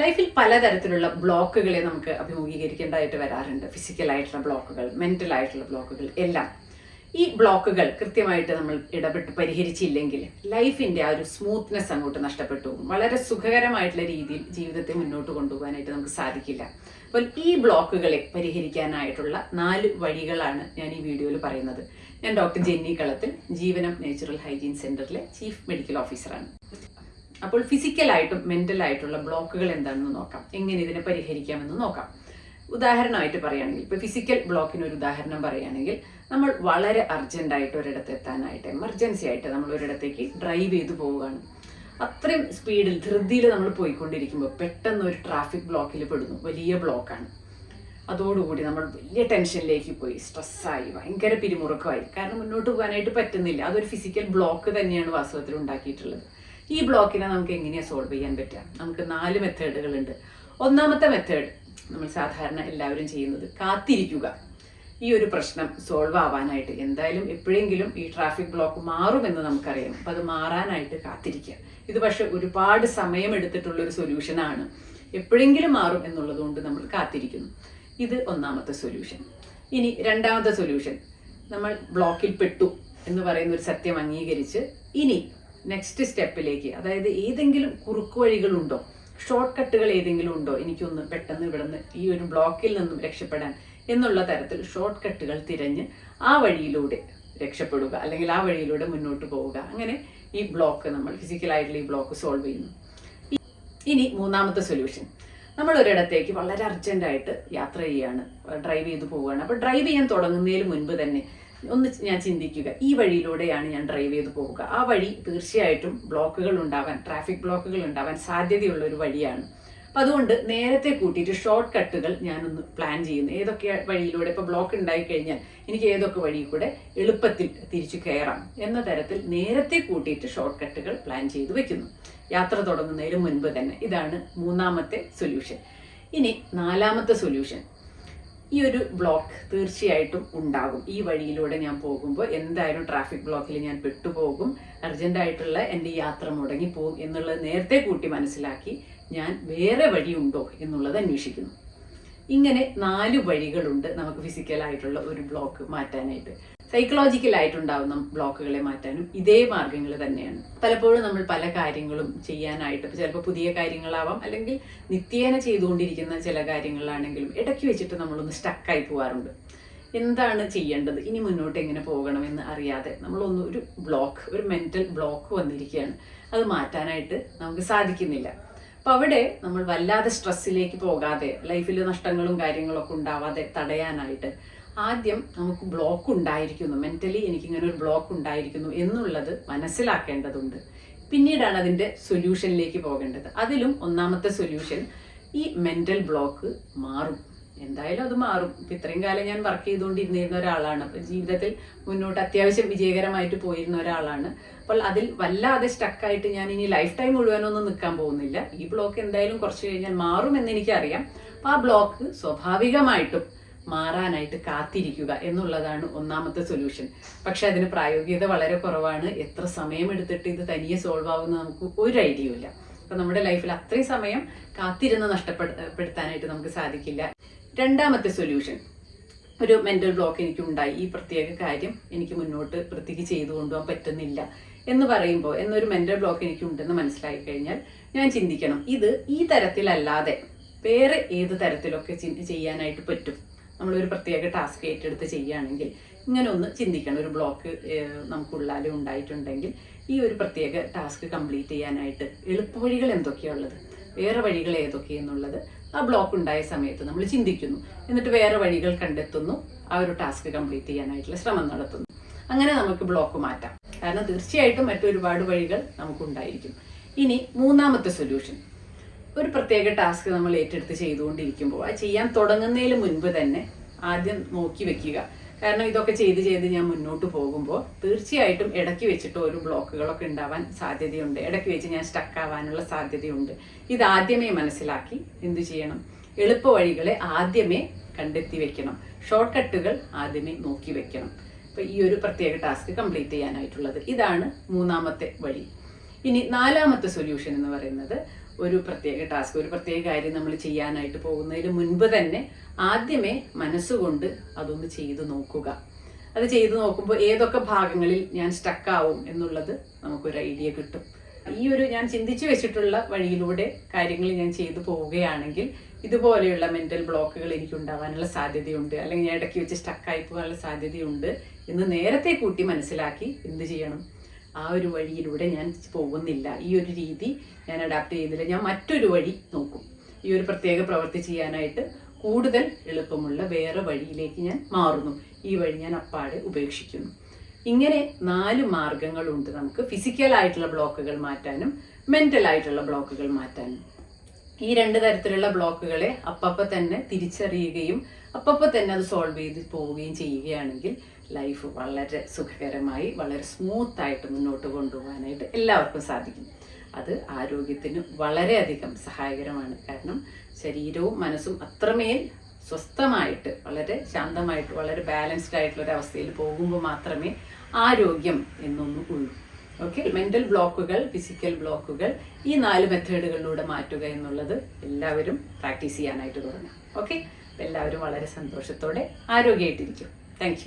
ലൈഫിൽ പലതരത്തിലുള്ള ബ്ലോക്കുകളെ നമുക്ക് അഭിമുഖീകരിക്കേണ്ടതായിട്ട് വരാറുണ്ട്. ഫിസിക്കലായിട്ടുള്ള ബ്ലോക്കുകൾ മെന്റൽ ആയിട്ടുള്ള ബ്ലോക്കുകൾ എല്ലാം. ഈ ബ്ലോക്കുകൾ കൃത്യമായിട്ട് നമ്മൾ ഇടപെട്ട് പരിഹരിച്ചില്ലെങ്കിൽ ലൈഫിന്റെ ആ ഒരു സ്മൂത്ത്നെസ് അങ്ങോട്ട് നഷ്ടപ്പെട്ടു പോകും. വളരെ സുഖകരമായിട്ടുള്ള രീതിയിൽ ജീവിതത്തെ മുന്നോട്ട് കൊണ്ടുപോകാനായിട്ട് നമുക്ക് സാധിക്കില്ല. അപ്പോൾ ഈ ബ്ലോക്കുകളെ പരിഹരിക്കാനായിട്ടുള്ള നാല് വഴികളാണ് ഞാൻ ഈ വീഡിയോയിൽ പറയുന്നത്. ഞാൻ doctor Jenny Kalathil Jeevanam natural hygiene സെന്ററിലെ ചീഫ് മെഡിക്കൽ ഓഫീസറാണ്. അപ്പോൾ ഫിസിക്കലായിട്ടും മെന്റലായിട്ടുള്ള ബ്ലോക്കുകൾ എന്താണെന്ന് നോക്കാം. എങ്ങനെ ഇതിനെ പരിഹരിക്കാമെന്ന് നോക്കാം. ഉദാഹരണമായിട്ട് പറയുകയാണെങ്കിൽ ഇപ്പോൾ ഫിസിക്കൽ ബ്ലോക്കിന് ഒരു ഉദാഹരണം പറയുകയാണെങ്കിൽ നമ്മൾ വളരെ അർജന്റായിട്ട് ഒരിടത്ത് എത്താനായിട്ട് എമർജൻസി ആയിട്ട് നമ്മൾ ഒരിടത്തേക്ക് ഡ്രൈവ് ചെയ്തു പോവുകയാണ്. അത്രയും സ്പീഡിൽ ധൃതിയിൽ നമ്മൾ പോയിക്കൊണ്ടിരിക്കുമ്പോൾ പെട്ടെന്ന് ഒരു ട്രാഫിക് ബ്ലോക്കിൽ പെടുന്നു. വലിയ ബ്ലോക്കാണ് അതോടുകൂടി നമ്മൾ വലിയ ടെൻഷനിലേക്ക് പോയി. സ്ട്രെസ്സായി ഭയങ്കര പിരിമുറുക്കമായി. കാരണം മുന്നോട്ട് പോകാനായിട്ട് പറ്റുന്നില്ല. അതൊരു ഫിസിക്കൽ ബ്ലോക്ക് തന്നെയാണ് വാസ്തവത്തിൽ ഉണ്ടാക്കിയിട്ടുള്ളത്. ഈ ബ്ലോക്കിനെ നമുക്ക് എങ്ങനെയാണ് സോൾവ് ചെയ്യാൻ പറ്റുക? നമുക്ക് നാല് മെത്തേഡുകൾ ഉണ്ട് ഒന്നാമത്തെ മെത്തേഡ് നമ്മൾ സാധാരണ എല്ലാവരും ചെയ്യുന്നത് കാത്തിരിക്കുക. ഈ ഒരു പ്രശ്നം സോൾവ് ആവാനായിട്ട് എന്തായാലും എപ്പോഴെങ്കിലും ഈ ട്രാഫിക് ബ്ലോക്ക് മാറുമെന്ന് നമുക്കറിയാം. അപ്പം അത് മാറാനായിട്ട് കാത്തിരിക്കുക. ഇത് പക്ഷെ ഒരുപാട് സമയം എടുത്തിട്ടുള്ള ഒരു സൊല്യൂഷനാണ് എപ്പോഴെങ്കിലും മാറും എന്നുള്ളതുകൊണ്ട് നമ്മൾ കാത്തിരിക്കുന്നു. ഇത് ഒന്നാമത്തെ സൊല്യൂഷൻ ഇനി രണ്ടാമത്തെ സൊല്യൂഷൻ നമ്മൾ ബ്ലോക്കിൽ പെട്ടു എന്ന് പറയുന്ന ഒരു സത്യം അംഗീകരിച്ച് ഇനി നെക്സ്റ്റ് സ്റ്റെപ്പിലേക്ക് അതായത് ഏതെങ്കിലും കുറുക്കു വഴികളുണ്ടോ? ഷോർട്ട് കട്ടുകൾ ഏതെങ്കിലും ഉണ്ടോ? എനിക്കൊന്ന് പെട്ടെന്ന് ഇവിടുന്ന് ഈ ഒരു ബ്ലോക്കിൽ നിന്നും രക്ഷപ്പെടാൻ എന്നുള്ള തരത്തിൽ ഷോർട്ട് കട്ടുകൾ തിരഞ്ഞ് ആ വഴിയിലൂടെ രക്ഷപ്പെടുക. അല്ലെങ്കിൽ ആ വഴിയിലൂടെ മുന്നോട്ട് പോവുക. അങ്ങനെ ഈ ബ്ലോക്ക് നമ്മൾ ഫിസിക്കലായിട്ടുള്ള ഈ ബ്ലോക്ക് സോൾവ് ചെയ്യുന്നു. ഇനി മൂന്നാമത്തെ സൊല്യൂഷൻ നമ്മൾ ഒരിടത്തേക്ക് വളരെ അർജന്റായിട്ട് യാത്ര ചെയ്യാണ്. ഡ്രൈവ് ചെയ്ത് പോവുകയാണ്. അപ്പോൾ ഡ്രൈവ് ചെയ്യാൻ തുടങ്ങുന്നതിന് മുൻപ് തന്നെ ഒന്ന് ഞാൻ ചിന്തിക്കുക. ഈ വഴിയിലൂടെയാണ് ഞാൻ ഡ്രൈവ് ചെയ്ത് പോവുക. ആ വഴി തീർച്ചയായിട്ടും ബ്ലോക്കുകൾ ഉണ്ടാവാൻ ട്രാഫിക് ബ്ലോക്കുകൾ ഉണ്ടാവാൻ സാധ്യതയുള്ള ഒരു വഴിയാണ്. അപ്പം അതുകൊണ്ട് നേരത്തെ കൂട്ടിയിട്ട് ഷോർട്ട് കട്ടുകൾ ഞാനൊന്ന് പ്ലാൻ ചെയ്യുന്നു. ഏതൊക്കെ വഴിയിലൂടെ ഇപ്പോൾ ബ്ലോക്ക് ഉണ്ടായി കഴിഞ്ഞാൽ എനിക്ക് ഏതൊക്കെ വഴി കൂടെ എളുപ്പത്തിൽ തിരിച്ചു കയറാം എന്ന തരത്തിൽ നേരത്തെ കൂട്ടിയിട്ട് ഷോർട്ട് കട്ടുകൾ പ്ലാൻ ചെയ്ത് വെക്കുന്നു. യാത്ര തുടങ്ങുന്നതിന് മുൻപ് തന്നെ. ഇതാണ് മൂന്നാമത്തെ സൊല്യൂഷൻ ഇനി നാലാമത്തെ സൊല്യൂഷൻ ഈ ഒരു ബ്ലോക്ക് തീർച്ചയായിട്ടും ഉണ്ടാകും. ഈ വഴിയിലൂടെ ഞാൻ പോകുമ്പോൾ എന്തായാലും ട്രാഫിക് ബ്ലോക്കിൽ ഞാൻ പെട്ടുപോകും. അർജന്റായിട്ടുള്ള എന്റെ യാത്ര മുടങ്ങിപ്പോകും എന്നുള്ളത് നേരത്തെ കൂട്ടി മനസ്സിലാക്കി ഞാൻ വേറെ വഴിയുണ്ടോ എന്നുള്ളത് അന്വേഷിക്കുന്നു. ഇങ്ങനെ നാല് വഴികളുണ്ട് നമുക്ക് ഫിസിക്കലായിട്ടുള്ള ഒരു ബ്ലോക്ക് മാറ്റാനായിട്ട്. സൈക്കോളജിക്കൽ ആയിട്ടുണ്ടാവുന്ന ബ്ലോക്കുകളെ മാറ്റാനും ഇതേ മാർഗങ്ങൾ തന്നെയാണ്. പലപ്പോഴും നമ്മൾ പല കാര്യങ്ങളും ചെയ്യാനായിട്ട് ചിലപ്പോൾ പുതിയ കാര്യങ്ങളാവാം അല്ലെങ്കിൽ നിത്യേന ചെയ്തുകൊണ്ടിരിക്കുന്ന ചില കാര്യങ്ങളാണെങ്കിലും ഇടയ്ക്ക് വെച്ചിട്ട് നമ്മളൊന്ന് സ്റ്റക്കായി പോവാറുണ്ട്. എന്താണ് ചെയ്യേണ്ടത്? ഇനി മുന്നോട്ട് എങ്ങനെ പോകണമെന്ന് അറിയാതെ നമ്മളൊന്ന് ഒരു ബ്ലോക്ക് ഒരു മെന്റൽ ബ്ലോക്ക് വന്നിരിക്കുകയാണ്. അത് മാറ്റാനായിട്ട് നമുക്ക് സാധിക്കുന്നില്ല. അപ്പോൾ അവിടെ നമ്മൾ വല്ലാതെ സ്ട്രെസ്സിലേക്ക് പോകാതെ ലൈഫിൽ നഷ്ടങ്ങളും കാര്യങ്ങളൊക്കെ ഉണ്ടാവാതെ തടയാനായിട്ട് ആദ്യം നമുക്ക് ബ്ലോക്ക് ഉണ്ടായിരിക്കുന്നു. മെന്റലി എനിക്കിങ്ങനെ ഒരു ബ്ലോക്ക് ഉണ്ടായിരിക്കുന്നു എന്നുള്ളത് മനസ്സിലാക്കേണ്ടതുണ്ട്. പിന്നീടാണ് അതിന്റെ സൊല്യൂഷനിലേക്ക് പോകേണ്ടത്. അതിലും ഒന്നാമത്തെ സൊല്യൂഷൻ ഈ മെന്റൽ ബ്ലോക്ക് മാറും. എന്തായാലും അത് മാറും. ഇപ്പൊ ഇത്രയും കാലം ഞാൻ വർക്ക് ചെയ്തുകൊണ്ടിരുന്നിരുന്ന ഒരാളാണ്. അപ്പൊ ജീവിതത്തിൽ മുന്നോട്ട് അത്യാവശ്യം വിജയകരമായിട്ട് പോയിരുന്ന ഒരാളാണ്. അപ്പോൾ അതിൽ വല്ലാതെ സ്റ്റക്കായിട്ട് ഞാൻ ഇനി ലൈഫ് ടൈം മുഴുവനൊന്നും നിൽക്കാൻ പോകുന്നില്ല. ഈ ബ്ലോക്ക് എന്തായാലും കുറച്ച് കഴിഞ്ഞാൽ മാറും എന്ന് എനിക്കറിയാം. അപ്പൊ ആ ബ്ലോക്ക് സ്വാഭാവികമായിട്ടും മാറാനായിട്ട് കാത്തിരിക്കുക എന്നുള്ളതാണ് ഒന്നാമത്തെ സൊല്യൂഷൻ പക്ഷെ അതിന് പ്രായോഗികത വളരെ കുറവാണ്. എത്ര സമയമെടുത്തിട്ട് ഇത് തനിയെ സോൾവ് ആവുന്ന നമുക്ക് ഒരു ഐഡിയ ഇല്ല. അപ്പൊ നമ്മുടെ ലൈഫിൽ അത്രയും സമയം കാത്തിരുന്ന് നഷ്ടപ്പെടുത്താനായിട്ട് നമുക്ക് സാധിക്കില്ല. രണ്ടാമത്തെ സൊല്യൂഷൻ ഒരു മെന്റൽ ബ്ലോക്ക് എനിക്ക് ഉണ്ടായി ഈ പ്രത്യേക കാര്യം എനിക്ക് മുന്നോട്ട് വൃത്തിക്ക് ചെയ്തു കൊണ്ടുപോകാൻ പറ്റുന്നില്ല എന്ന് പറയുമ്പോൾ എന്നൊരു മെന്റൽ ബ്ലോക്ക് എനിക്ക് ഉണ്ടെന്ന് മനസ്സിലായി കഴിഞ്ഞാൽ ഞാൻ ചിന്തിക്കണം. ഇത് ഈ തരത്തിലല്ലാതെ വേറെ ഏത് തരത്തിലൊക്കെ ചെയ്യാനായിട്ട് പറ്റും? നമ്മളൊരു പ്രത്യേക ടാസ്ക് ഏറ്റെടുത്ത് ചെയ്യുകയാണെങ്കിൽ ഇങ്ങനെ ഒന്ന് ചിന്തിക്കണം. ഒരു ബ്ലോക്ക് നമുക്കുള്ളാലും ഉണ്ടായിട്ടുണ്ടെങ്കിൽ ഈ ഒരു പ്രത്യേക ടാസ്ക് കംപ്ലീറ്റ് ചെയ്യാനായിട്ട് എളുപ്പവഴികൾ എന്തൊക്കെയുള്ളത് വേറെ വഴികൾ ഏതൊക്കെയെന്നുള്ളത് ആ ബ്ലോക്ക് ഉണ്ടായ സമയത്ത് നമ്മൾ ചിന്തിക്കുന്നു. എന്നിട്ട് വേറെ വഴികൾ കണ്ടെത്തുന്നു. ആ ഒരു ടാസ്ക് കംപ്ലീറ്റ് ചെയ്യാനായിട്ടുള്ള ശ്രമം നടത്തുന്നു. അങ്ങനെ നമുക്ക് ബ്ലോക്ക് മാറ്റാം. കാരണം തീർച്ചയായിട്ടും മറ്റൊരുപാട് വഴികൾ നമുക്കുണ്ടായിരിക്കും. ഇനി മൂന്നാമത്തെ സൊല്യൂഷൻ ഒരു പ്രത്യേക ടാസ്ക് നമ്മൾ ഏറ്റെടുത്ത് ചെയ്തുകൊണ്ടിരിക്കുമ്പോൾ അത് ചെയ്യാൻ തുടങ്ങുന്നതിന് മുൻപ് തന്നെ ആദ്യം നോക്കി വെക്കുക. കാരണം ഇതൊക്കെ ചെയ്ത് ചെയ്ത് ഞാൻ മുന്നോട്ട് പോകുമ്പോൾ തീർച്ചയായിട്ടും ഇടയ്ക്ക് വെച്ചിട്ട് ഒരു ബ്ലോക്കുകളൊക്കെ ഉണ്ടാവാൻ സാധ്യതയുണ്ട്. ഇടയ്ക്ക് വെച്ച് ഞാൻ സ്റ്റക്ക് ആവാനുള്ള സാധ്യതയുണ്ട്. ഇത് ആദ്യമേ മനസ്സിലാക്കി എന്തു ചെയ്യണം? എളുപ്പ വഴികളെ ആദ്യമേ കണ്ടെത്തി വെക്കണം. ഷോർട്ട് കട്ടുകൾ ആദ്യമേ നോക്കി വെക്കണം. അപ്പൊ ഈ ഒരു പ്രത്യേക ടാസ്ക് കംപ്ലീറ്റ് ചെയ്യാനായിട്ടുള്ളത്. ഇതാണ് മൂന്നാമത്തെ വഴി. ഇനി നാലാമത്തെ സൊല്യൂഷൻ എന്ന് പറയുന്നത് ഒരു പ്രത്യേക ടാസ്ക് ഒരു പ്രത്യേക കാര്യം നമ്മൾ ചെയ്യാനായിട്ട് പോകുന്നതിന് മുൻപ് തന്നെ ആദ്യമേ മനസ്സുകൊണ്ട് അതൊന്ന് ചെയ്തു നോക്കുക. അത് ചെയ്തു നോക്കുമ്പോൾ ഏതൊക്കെ ഭാഗങ്ങളിൽ ഞാൻ സ്റ്റക്കാവും എന്നുള്ളത് നമുക്കൊരു ഐഡിയ കിട്ടും. ഈ ഒരു ഞാൻ ചിന്തിച്ചു വെച്ചിട്ടുള്ള വഴിയിലൂടെ കാര്യങ്ങൾ ഞാൻ ചെയ്തു പോവുകയാണെങ്കിൽ ഇതുപോലെയുള്ള മെന്റൽ ബ്ലോക്കുകൾ എനിക്ക് ഉണ്ടാകാനുള്ള സാധ്യതയുണ്ട്. അല്ലെങ്കിൽ ഞാൻ ഇടയ്ക്ക് വെച്ച് സ്റ്റക്കായി പോകാനുള്ള സാധ്യതയുണ്ട് എന്ന് നേരത്തെ കൂട്ടി മനസ്സിലാക്കി എന്ത് ചെയ്യണം? ആ ഒരു വഴിയിലൂടെ ഞാൻ പോകുന്നില്ല. ഈ ഒരു രീതി ഞാൻ അഡാപ്റ്റ് ചെയ്യുന്നില്ല. ഞാൻ മറ്റൊരു വഴി നോക്കും. ഈ ഒരു പ്രത്യേക പ്രവൃത്തി ചെയ്യാനായിട്ട് കൂടുതൽ എളുപ്പമുള്ള വേറെ വഴിയിലേക്ക് ഞാൻ മാറുന്നു. ഈ വഴി ഞാൻ അപ്പാടെ ഉപേക്ഷിക്കുന്നു. ഇങ്ങനെ നാല് മാർഗങ്ങളുണ്ട് നമുക്ക്. ഫിസിക്കൽ ആയിട്ടുള്ള ബ്ലോക്കുകൾ മാറ്റാനും മെന്റൽ ആയിട്ടുള്ള ബ്ലോക്കുകൾ മാറ്റാനും. ഈ രണ്ട് തരത്തിലുള്ള ബ്ലോക്കുകളെ അപ്പപ്പ തന്നെ തിരിച്ചറിയുകയും അപ്പപ്പ തന്നെ അത് സോൾവ് ചെയ്ത് പോവുകയും ചെയ്യുകയാണെങ്കിൽ ലൈഫ് വളരെ സുഖകരമായി വളരെ സ്മൂത്തായിട്ട് മുന്നോട്ട് കൊണ്ടുപോകാനായിട്ട് എല്ലാവർക്കും സാധിക്കും. അത് ആരോഗ്യത്തിന് വളരെയധികം സഹായകരമാണ്. കാരണം ശരീരവും മനസ്സും അത്രമേൽ സ്വസ്ഥമായിട്ട് വളരെ ശാന്തമായിട്ട് വളരെ ബാലൻസ്ഡ് ആയിട്ടുള്ള ഒരു അവസ്ഥയിൽ പോകുമ്പോൾ മാത്രമേ ആരോഗ്യം എന്നൊന്നും ഉള്ളൂ. ഓക്കെ മെന്റൽ ബ്ലോക്കുകൾ ഫിസിക്കൽ ബ്ലോക്കുകൾ ഈ നാല് മെത്തേഡുകളിലൂടെ മാറ്റുക എന്നുള്ളത് എല്ലാവരും പ്രാക്ടീസ് ചെയ്യാനായിട്ട് തുടങ്ങാം. ഓക്കെ എല്ലാവരും വളരെ സന്തോഷത്തോടെ ആരോഗ്യമായിട്ടിരിക്കും. താങ്ക്